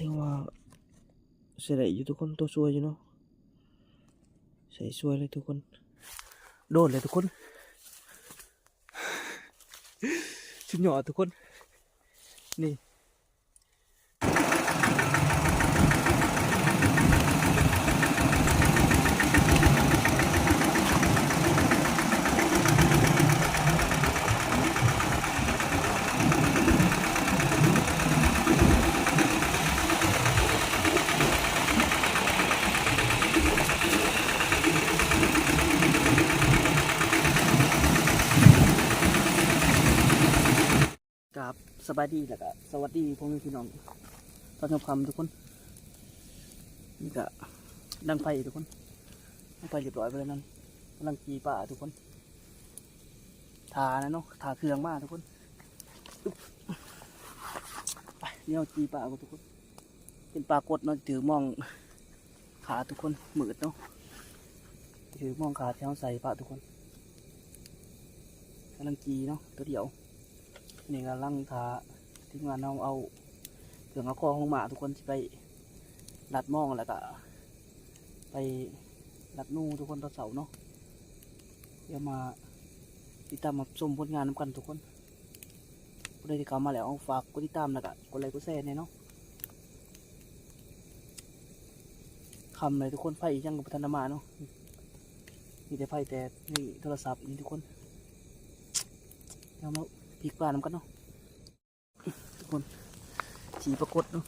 แต่ว่าใส่ได้อยู่ทุกคนตัวสวยอยู่เนาะใส่สวยเลยทุกคน โดนเลยทุกคนชิ้นหยอดทุกคน นี่ กับสบายดีแล้วก็สวัสดีพ่อแม่พี่น้องตอนทำคำทุกคน นี่ก็ดังไฟทุกคนดังไฟเรียบร้อยไปแล้วนั่นกำลังกีป่าทุกคนทานะเนาะทาเครื่องมากทุกคนไปเดี๋ยจีป่ากันทุกคน เป็นปลากดเนาะถือมองขาทุกคนหมืดเนาะถือมองขาแถวใส่ป่าทุกคนกำลังจีเนาะตัวเดียว นี่ก็ลังทาที่งานเอาเอาเครื่องเอาคอของหมาทุกคนที่ไปรัดมองแล้วก็ไปรัดนู่ทุกคนตอนเสาเนาะเดี๋ยวมาติดตามมาชมผลงานน้ำกันทุกคนผู้ใดที่เข้ามาแล้วเอาฝากกดติดตามแล้วก็กดไลค์กดแชร์เนี่ยเนาะคำเลยทุกคนไฟยังกับพัฒนามาเนาะมีแต่ไฟแต่นี่โทรศัพท์นี่ทุกคนเดี๋ยวมา พริกปลาน้ำกันเนาะทุกคนฉีปรากฏเนาะ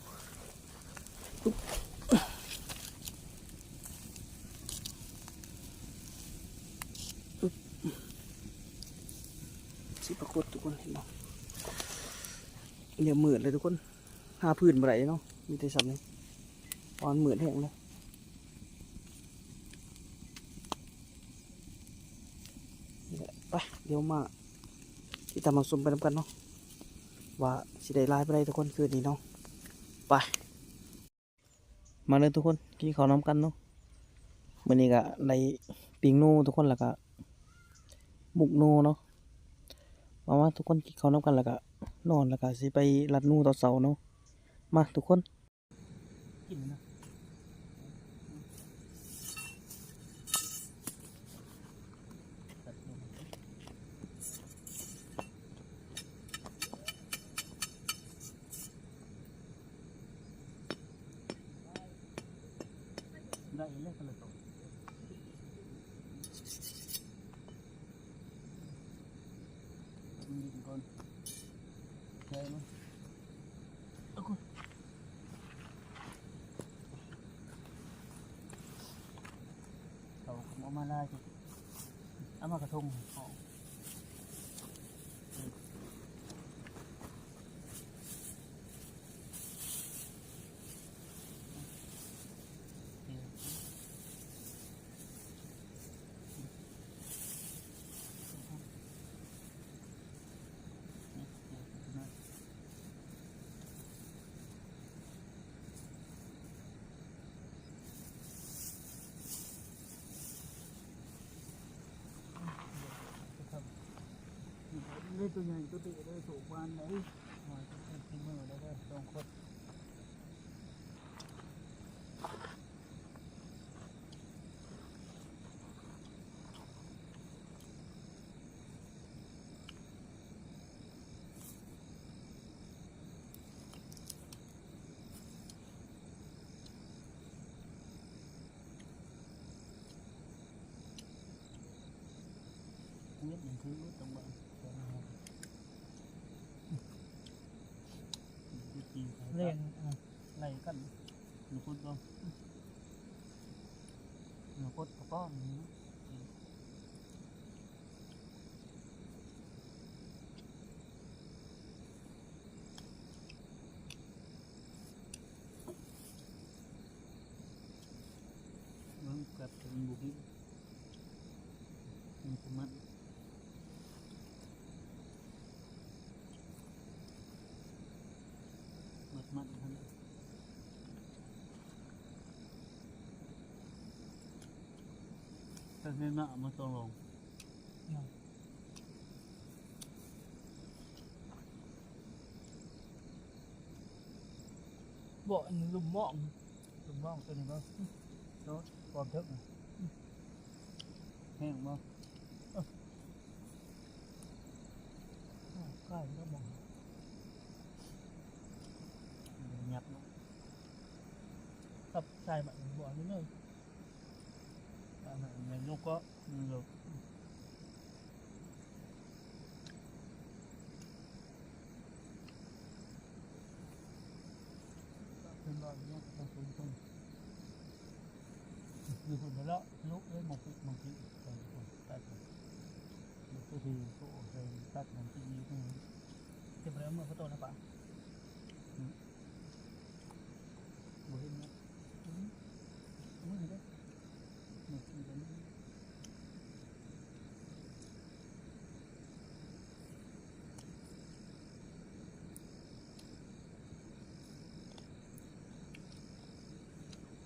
ฉีปรากฏทุกคนเห็นเนาะเดี๋ยวหมื่นเลยทุกคนหาพื้นไรเนาะมีแต่สับนี้ตอนหมื่นแห้งเลยไปเดี๋ยวมา ตามมาชมไปน้ำกันเนาะว่าสิได้ไล่ไปได้ทุกคนคืนนี้เนาะไปมาเลยทุกคนกินข้าวน้ำกันเนาะวันนี้ก็ในปิงนูทุกคนแล้วก็หมุกนูเนาะมาว่าทุกคนกินข้าวน้ำกันแล้วก็นอนแล้วก็สิไปรัดนูต่อเสาเนาะมาทุกคนกินนะ ได้เลยกันเลยตัวยิงก่อนใช่ไหมเอาคุณเขาเอามาได้จ้ะเอามากระทงเอาได้ตัวใหญ่ตัวตีได้สูงวันไหนหอยที่มือได้ได้สองคนนี่ยังคือตรงบ้านตรงนั้น เล่นไหลกันหนูพูดบ้างหนูพูดก็ป้อนนี้กับเป็นบุกิมันจะมัน มัดมัดๆครับถ้าเส้นหน้ามันต้องลงบบ่อั กับชายแบบบ่นี่เลยตามนั้นแม่นลูกก็อืมลูกเป็นบ่เนาะต้องตุ้มตุ้มอยู่คนละลูกเอ้ยมองปิมองปิไปคนตัดลูกก็คือโตใส่ตัดมันที่นี่ตรงนี้ เก็บเรื่องมือเขาโตนะป่ะ บ่เห็นเนาะอืมมือเด้อมือที่ตรงนี้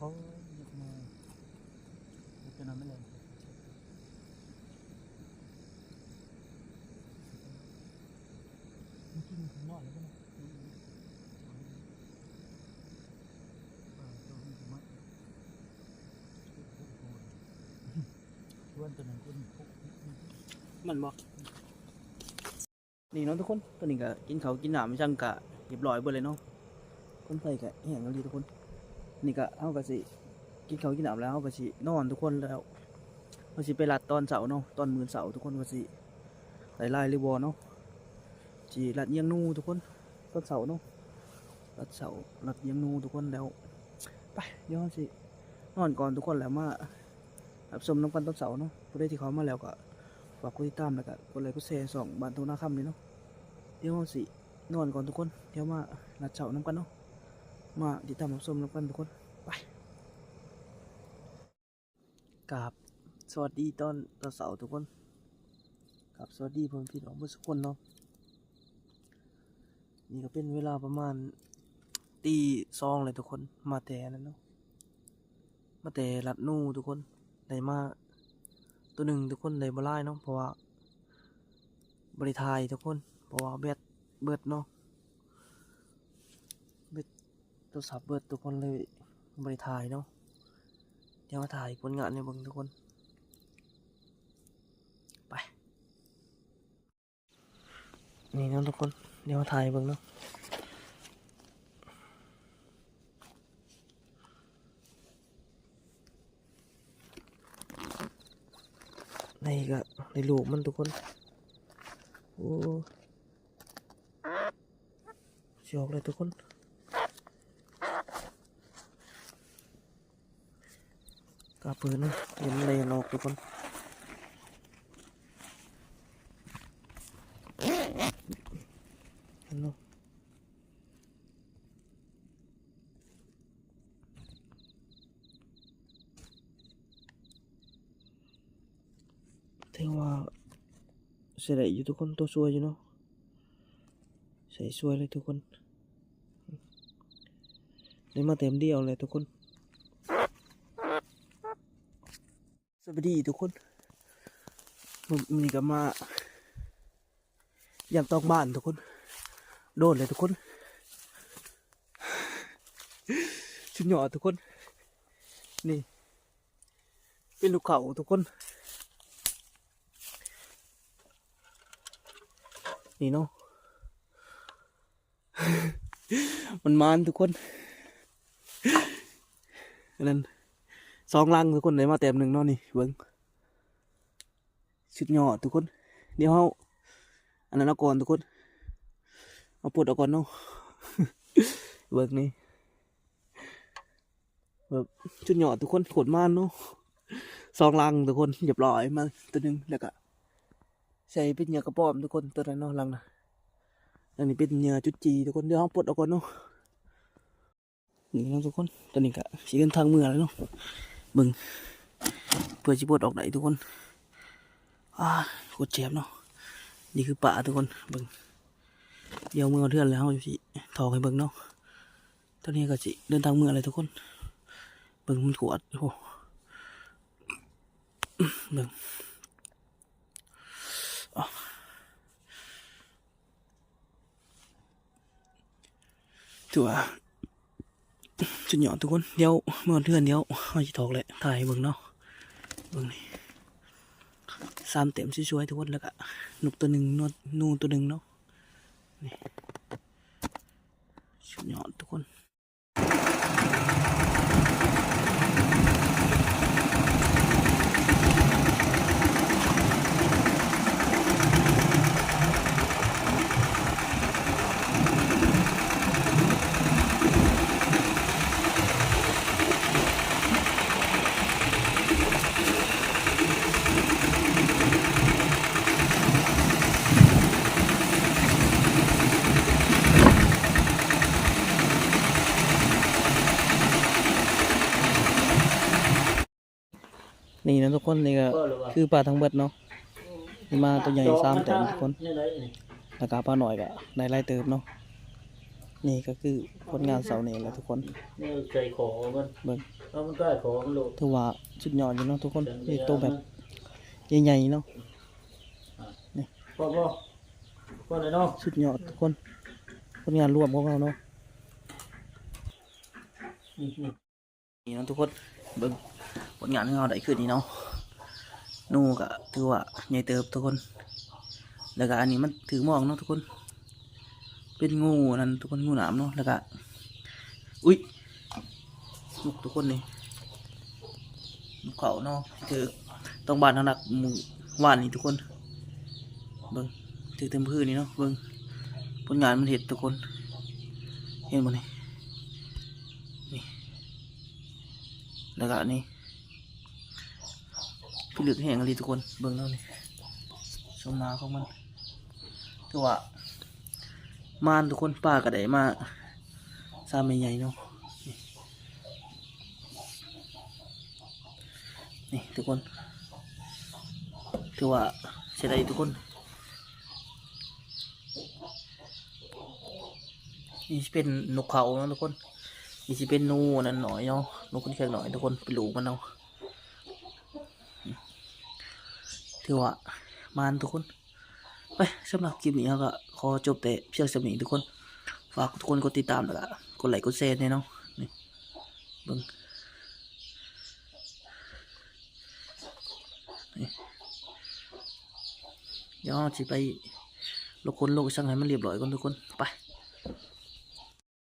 เขาหยิบมาจะนำไม่เลยมันกินข้างนอกเลยก็ได้ชวนตัวนึ่งคนมันบอกนี่เนาะทุกคนตอนนี้ก็กินเขากินหนามจังกะเรียบร้อยเบิดเลยเนาะคนไฟกะแห้งแล้วดีทุกคน นี่ก็เอากะสิกินเขาวกินหนามแล้วเอากะสินอนทุกคนแล้วเอาสิไปรัดตอนเสาร์เนาะตอนมื้อเสาร์ทุกคนว่าสิไล่ไล่รีบอเนาะสิรัดเยียงนูทุกคนตอนเสาร์เนาะรัดเสาร์รัดเยียงนูทุกคนแล้วไปเดี๋ยวเราสินอนก่อนทุกคนแล้วมารับชมน้ำกันตอนเสาร์เนาะผู้ใดที่เขามาแล้วก็ฝากกดติดตามแล้วก็กดไลค์กดแชร์สองบานโทนาคำนี่เนาะเดี๋ยวเราสินอนก่อนทุกคนเดี๋ยวมานัดเช้าน้ำกันเนาะ มาติดตามรับชมน้ำกันทุกคนไปกราบสวัสดีตอนตอนเสาร์ทุกคนกราบสวัสดีผมพี่น้องทุกคนเนาะนี่ก็เป็นเวลาประมาณตีสองเลยทุกคน มาแต่นั่นเนาะมาแต่ลัดนู่ทุกคนได้มาตัวหนึ่งทุกคนเลยบ่ไล่เนาะเพราะว่าบริทายทุกคน เพราะว่าแบตเบิดเนาะเบิด โทรศัพท์เบิดทุกคนเลยบริทายเนาะเดี๋ยวมาถ่ายผลงานในบิ่งทุกคน ไป นี่เนาะทุกคน เดี๋ยวมาถ่ายบิ่งเนาะในก็ในลูกมันทุกคน โอ้ชอกเลยทุกคน กา ปืนนะเห็นเลยออกทุกคนเห็นเนาะเท่ว่าใส่ได้อยู่ทุกคนตัวสวยอยู่เนาะใส่สวยเลยทุกคนได้มาเต็มเดียวเลยทุกคน วัสดีทุกคนมีก็มายากตอกบ้านทุกคน โดนเลยทุกคน ชุดหยอดทุกคน นี่ เป็นลูกเขาทุกคน นี่เนาะ มันมานทุกคนนนั้น สองลังทุกคนได้มาเต็มหนึ่งเนาะนี่เบิ้งชุดหยอดทุกคน เดี๋ยวเขาอันนั้นเอาก่อนทุกคน เอาปลดออกก่อนเนาะเบิกนี่แบบชุดหยอดทุกคนขนมานเนาะสองลังทุกคนเรียบร้อยมาตัวหนึงแล้วก็ใส่เป็นเหยื่อกระป๋อมทุกคนตัวนั้นเนาะลังนะอันนี้เป็นเหยื่อจุดจีทุกคนเดี๋ยวเอาปลดออกก่อนเนาะนี่นะทุกคนตอนนี้ก็สีกันทางเมืองแล้วเนาะ บิ่งเพื่อจะปลดออกไหนทุกคนอ่าโคตรเจ็บเนาะนี่คือป่าทุกคนบิ่งเดี๋ยวมือเอาเทือนแล้วเราสิถอให้เบิงเนาะตอนนี้ก็สิเดินทางเมืองอะไรทุกคนเบิงมันขวดโอ้เบิงอ๋อถือว่ จุดหย่อนทุกคนเดี๋ยวเมื่อเทือนเดี๋ยวเอาจะถอกเลยถ่ายเบิ่งเนาะเบิ่งนี่สามเต็มช่วยๆทุกคนแล้วก็นกตัวหนึ่งนวดนูตัวหนึ่งเนาะนี่จุดหย่อนทุกคน นี่นะทุกคนนี่ก็ก็หรือว่าคือปลาทั้งเบิดเนาะนี่มาตัวใหญ่สามเต็มทุกคนนี่ไรนี่แล้วก็ปลาหน่อยก็ได้ไล่เติมเนาะนี่ก็คือผลงานเสาร์นี้แหละทุกคนนี่ใจขอมันเบิ่งเพราะมันใกล้ขอมันโลดถือว่าสุดยอดอยู่เนาะทุกคนนี่ตัวแบบใหญ่ๆเนาะพ่อพ่อพ่อไหนเนาะสุดยอดทุกคนผลงานรวมของเราเนาะนี่นี่นี่เนาะทุกคนเบิ่งผ ลงานของเราได้ขึ้นนี่เนาะนูก็ถือว่าใหญ่เติบทุกคน แล้วก็อันนี้มันถือหมองเนาะทุกคน เป็นงูนั่นทุกคนงูหนามเนาะแล้วก็อุ้ยนกทุกคนนี่นกเขาเนาะถือต้องบานหนักหมูหวานนี่ทุกคนเบิ่งถือเต็มพื้นนี่เนาะเบิ่งผลงานมันเห็ดทุกคน เห็นบ่นี่นี่แล้วก็นนี้ พี่เหลือกแห้งอะไรทุกคนเบิ่งแล้วนี่ชมนาของมันคือว่ามานทุกคนป้าก็ไดมาซาไม่ใหญ่เนาะนี่นี่ทุกคนคือว่าเสียดายทุกคนนี่สิเป็นนกเขานะทุกคนนี่สิเป็นนูนั่นหน่อยเนาะนกคนแค่หน่อยทุกคนเป็นลูมันเนาะ ถือว่ามานทุกคน ไปสำหรับคลิปนี้ก็ขอจบแต่เพียงสำนี้ทุกคน ฝากทุกคนกดติดตามแล้วก็กดไลค์กดแชร์เนี่ยเนาะนี่เบิ่งเดี๋ยวเราสิไปลกคนโลกช่างให้มันเรียบร้อยก่อนทุกคน ไป